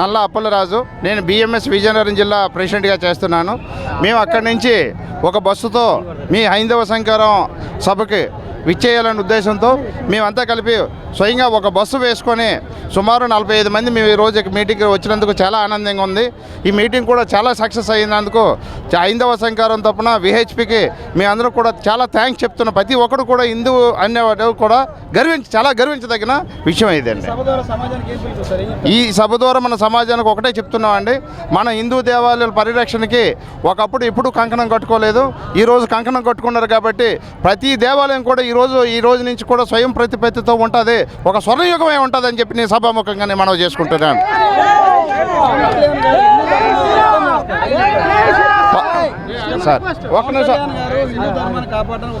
నల్ల అప్పలరాజు నేను బిఎంఎస్ విజయనగరం జిల్లా ప్రెసిడెంట్గా చేస్తున్నాను. మేము అక్కడి నుంచి ఒక బస్సుతో మీ హైందవ సంకారం సభకి విచ్చేయాలనే ఉద్దేశంతో మేమంతా కలిపి స్వయంగా ఒక బస్సు వేసుకొని సుమారు నలభై ఐదు మంది మేము ఈరోజు ఈ మీటింగ్కి వచ్చినందుకు చాలా ఆనందంగా ఉంది. ఈ మీటింగ్ కూడా చాలా సక్సెస్ అయినందుకు హైందవ సంకారం తప్పున విహెచ్పికి మీ అందరూ కూడా చాలా థ్యాంక్స్ చెప్తున్న ప్రతి ఒక్కరు కూడా హిందూ అనేవాడు కూడా గర్వించి చాలా గర్వించదగిన విషయం ఇదండి ఈ సభ ద్వారా మన సమాజానికి ఒకటే చెప్తున్నామండి మన హిందూ దేవాలయాల పరిరక్షణకి ఒకప్పుడు ఇప్పుడు కంకణం కట్టుకోలేదు. ఈరోజు కంకణం కట్టుకున్నారు కాబట్టి ప్రతి దేవాలయం కూడా ఈ రోజు ఈ రోజు నుంచి కూడా స్వయం ప్రతిపత్తితో ఉంటుంది. ఒక స్వర్ణయుగమే ఉంటుంది అని చెప్పి నేను సభాముఖంగా నేను మనవి చేసుకుంటున్నాను. సార్ ఒక నిమిషం.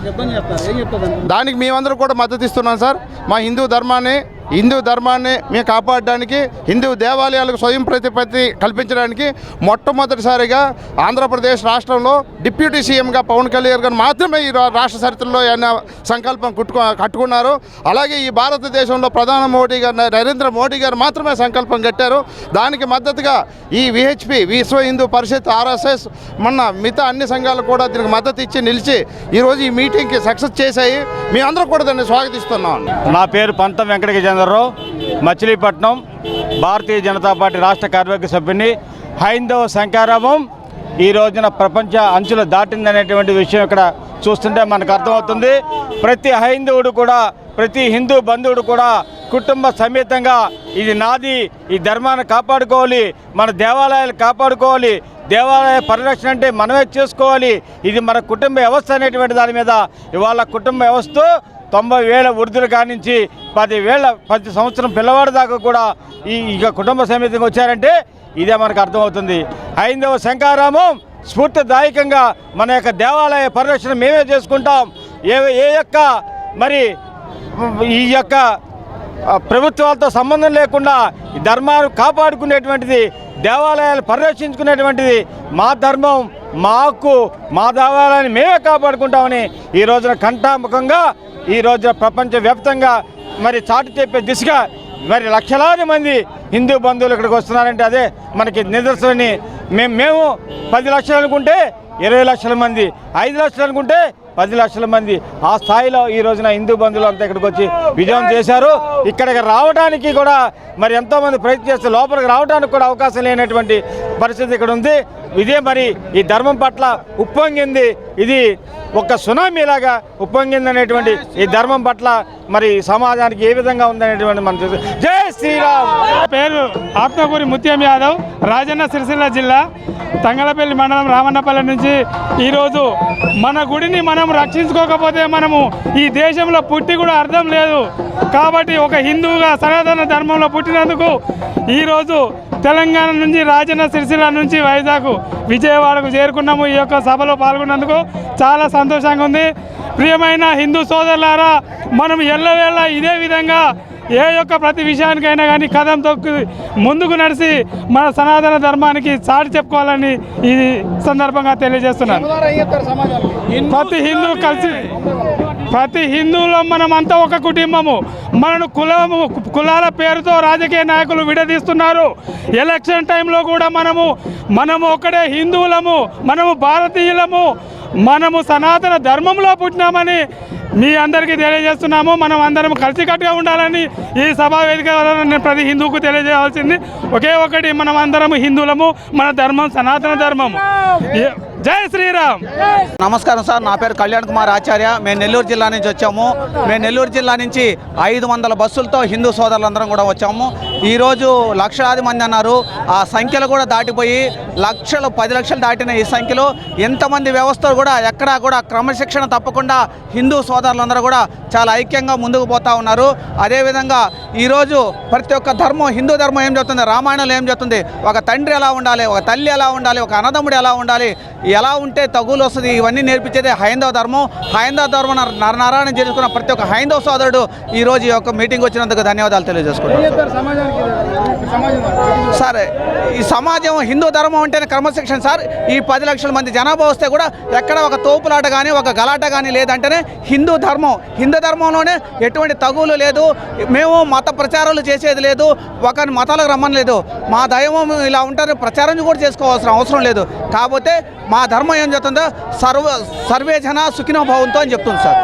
దానికి? దానికి మేమందరూ కూడా మద్దతు ఇస్తున్నాం సార్. మా హిందూ ధర్మాన్ని హిందూ ధర్మాన్ని మేము కాపాడడానికి హిందూ దేవాలయాలకు స్వయం ప్రతిపత్తి కల్పించడానికి మొట్టమొదటిసారిగా ఆంధ్రప్రదేశ్ రాష్ట్రంలో డిప్యూటీ సీఎంగా పవన్ కళ్యాణ్ గారు మాత్రమే ఈ రాష్ట్ర చరిత్రలో ఆయన సంకల్పం కుట్టుకు కట్టుకున్నారు. అలాగే ఈ భారతదేశంలో ప్రధాన మోడీ గారు నరేంద్ర మోడీ గారు మాత్రమే సంకల్పం కట్టారు. దానికి మద్దతుగా ఈ విహెచ్పి విశ్వ హిందూ పరిషత్ ఆర్ఎస్ఎస్ మొన్న మిగతా అన్ని సంఘాలు కూడా దీనికి మద్దతు ఇచ్చి నిలిచి ఈరోజు ఈ మీటింగ్కి సక్సెస్ చేశాయి. మీ అందరూ కూడా దాన్ని స్వాగతిస్తున్నాం. నా పేరు పంతం వెంకట రామచంద్రరావు మచిలీపట్నం భారతీయ జనతా పార్టీ రాష్ట్ర కార్యవర్గ సభ్యుని హైందవ శంకారామం ఈ రోజున ప్రపంచ అంచులు దాటిందనేటువంటి విషయం ఇక్కడ చూస్తుంటే మనకు అర్థమవుతుంది. ప్రతి హైందవుడు కూడా ప్రతి హిందూ బంధువుడు కూడా కుటుంబ సమేతంగా ఇది నాది ఈ ధర్మాన్ని కాపాడుకోవాలి మన దేవాలయాలు కాపాడుకోవాలి దేవాలయ పరిరక్షణ అంటే మనమే చేసుకోవాలి ఇది మన కుటుంబ వ్యవస్థ అనేటువంటి దాని మీద ఇవాళ కుటుంబ వ్యవస్థ తొంభై వేల వృద్ధులు కానించి పదివేల ప్రతి పది సంవత్సరం పిల్లవాడి దాకా కూడా ఈ ఇక కుటుంబ సమేతంగా వచ్చారంటే ఇదే మనకు అర్థమవుతుంది. హైందవ శంకారామం స్ఫూర్తిదాయకంగా మన యొక్క దేవాలయ పరిరక్షణ మేమే చేసుకుంటాం. ఏ ఏ యొక్క మరి ఈ యొక్క ప్రభుత్వాలతో సంబంధం లేకుండా ధర్మాన్ని కాపాడుకునేటువంటిది దేవాలయాలు పరిరక్షించుకునేటువంటిది మా ధర్మం మా హక్కు మా దేవాలయాన్ని మేమే కాపాడుకుంటామని ఈ రోజున కంఠాముఖంగా ఈ రోజున ప్రపంచవ్యాప్తంగా మరి చాటు చెప్పే దిశగా మరి లక్షలాది మంది హిందూ బంధువులు ఇక్కడికి వస్తున్నారంటే అదే మనకి నిదర్శనని మేము మేము పది లక్షలు అనుకుంటే ఇరవై లక్షల మంది ఐదు లక్షలు అనుకుంటే పది లక్షల మంది. ఆ స్థాయిలో ఈ రోజున హిందూ బంధువులు అంతా ఇక్కడికి వచ్చి విజయం చేశారు. ఇక్కడికి రావడానికి కూడా మరి ఎంతోమంది ప్రయత్నం చేస్తే లోపలికి రావడానికి కూడా అవకాశం లేనటువంటి పరిస్థితి ఇక్కడ ఉంది. ఇదే మరి ఈ ధర్మం పట్ల ఉప్పొంగింది. ఇది ఒక సునామీలాగా ఉప్పొంగిందనేటువంటి ఈ ధర్మం పట్ల మరి సమాజానికి ఏ విధంగా ఉందనేటువంటి మనం చూసి జై శ్రీరామ్! పేరు ఆత్మకూరి ముత్యం యాదవ్ రాజన్న సిరిసిల్ల జిల్లా తంగలపల్లి మండలం రామన్నపల్లి నుంచి. ఈరోజు మన గుడిని మనం రక్షించుకోకపోతే మనము ఈ దేశంలో పుట్టి కూడా అర్థం లేదు. కాబట్టి ఒక హిందువుగా సనాతన ధర్మంలో పుట్టినందుకు ఈరోజు తెలంగాణ నుంచి రాజన్న సిరిసిల్ల నుంచి వైజాగ్ విజయవాడకు చేరుకున్నాము. ఈ యొక్క సభలో పాల్గొన్నందుకు చాలా సంతోషంగా ఉంది. ప్రియమైన హిందూ సోదరులారా మనం ఎల్లవేళ ఇదే విధంగా ఏ యొక్క ప్రతి విషయానికైనా కానీ కథం తొక్కి ముందుకు నడిచి మన సనాతన ధర్మానికి చాటి చెప్పుకోవాలని ఈ సందర్భంగా తెలియజేస్తున్నాను. ప్రతి హిందూ కలిసి ప్రతి హిందువులో మనం అంతా ఒక కుటుంబము. మనను కులము కులాల పేరుతో రాజకీయ నాయకులు విడదీస్తున్నారు. ఎలక్షన్ టైంలో కూడా మనము మనము ఒకడే హిందువులము మనము భారతీయులము మనము సనాతన ధర్మంలో పుట్టినామని మీ అందరికీ తెలియజేస్తున్నాము. మనం అందరం కలిసికట్టుగా ఉండాలని ఈ సభా వేదిక నేను ప్రతి హిందువుకు తెలియజేయాల్సింది ఒకే ఒకటి మనం అందరం హిందువులము మన ధర్మం సనాతన ధర్మము. జై శ్రీరామ్. నమస్కారం సార్ నా పేరు కళ్యాణ్ కుమార్ ఆచార్య. మేము నెల్లూరు జిల్లా నుంచి వచ్చాము. మేము నెల్లూరు జిల్లా నుంచి ఐదు వందల బస్సులతో హిందూ సోదరులందరం కూడా వచ్చాము. ఈరోజు లక్షలాది మంది అన్నారు. ఆ సంఖ్యలు కూడా దాటిపోయి లక్షలు పది లక్షలు దాటిన ఈ సంఖ్యలో. ఎంతమంది వ్యవస్థలు కూడా ఎక్కడా కూడా క్రమశిక్షణ తప్పకుండా హిందూ సోదరులందరూ కూడా చాలా ఐక్యంగా ముందుకు పోతా ఉన్నారు. అదేవిధంగా ఈరోజు ప్రతి ఒక్క ధర్మం హిందూ ధర్మం ఏం చెప్తుంది? రామాయణంలో ఏం చెప్తుంది? ఒక తండ్రి ఎలా ఉండాలి? ఒక తల్లి ఎలా ఉండాలి? ఒక అన్నదమ్ముడు ఎలా ఉండాలి? ఎలా ఉంటే తగులు వస్తుంది? ఇవన్నీ నేర్పించేది హైందవ ధర్మం. హైందవ ధర్మం నర- నరనారాయణ చేసుకున్న ప్రతి ఒక్క హైందవ సోదరుడు ఈ రోజు ఈ యొక్క మీటింగ్ వచ్చినందుకు ధన్యవాదాలు సమాజం సార్ ఈ సమాజం హిందూ ధర్మం అంటేనే క్రమశిక్షణ సార్. ఈ పది లక్షల మంది జనాభా వస్తే కూడా ఎక్కడ ఒక తోపులాట కానీ ఒక గలాట కానీ లేదంటేనే హిందూ ధర్మం. హిందూ ధర్మంలోనే ఎటువంటి తగులు లేదు. మేము మత ప్రచారాలు చేసేది లేదు. ఒక మతాలకు రమ్మని లేదు మా దైవం ఇలా ఉంటారు ప్రచారం కూడా చేసుకోవాల్సిన అవసరం లేదు. కాకపోతే మా ఆ ధర్మం ఏం చెప్తుందో? సర్వ సర్వే జన సుఖినో భవంతో అని చెప్తుంది సార్.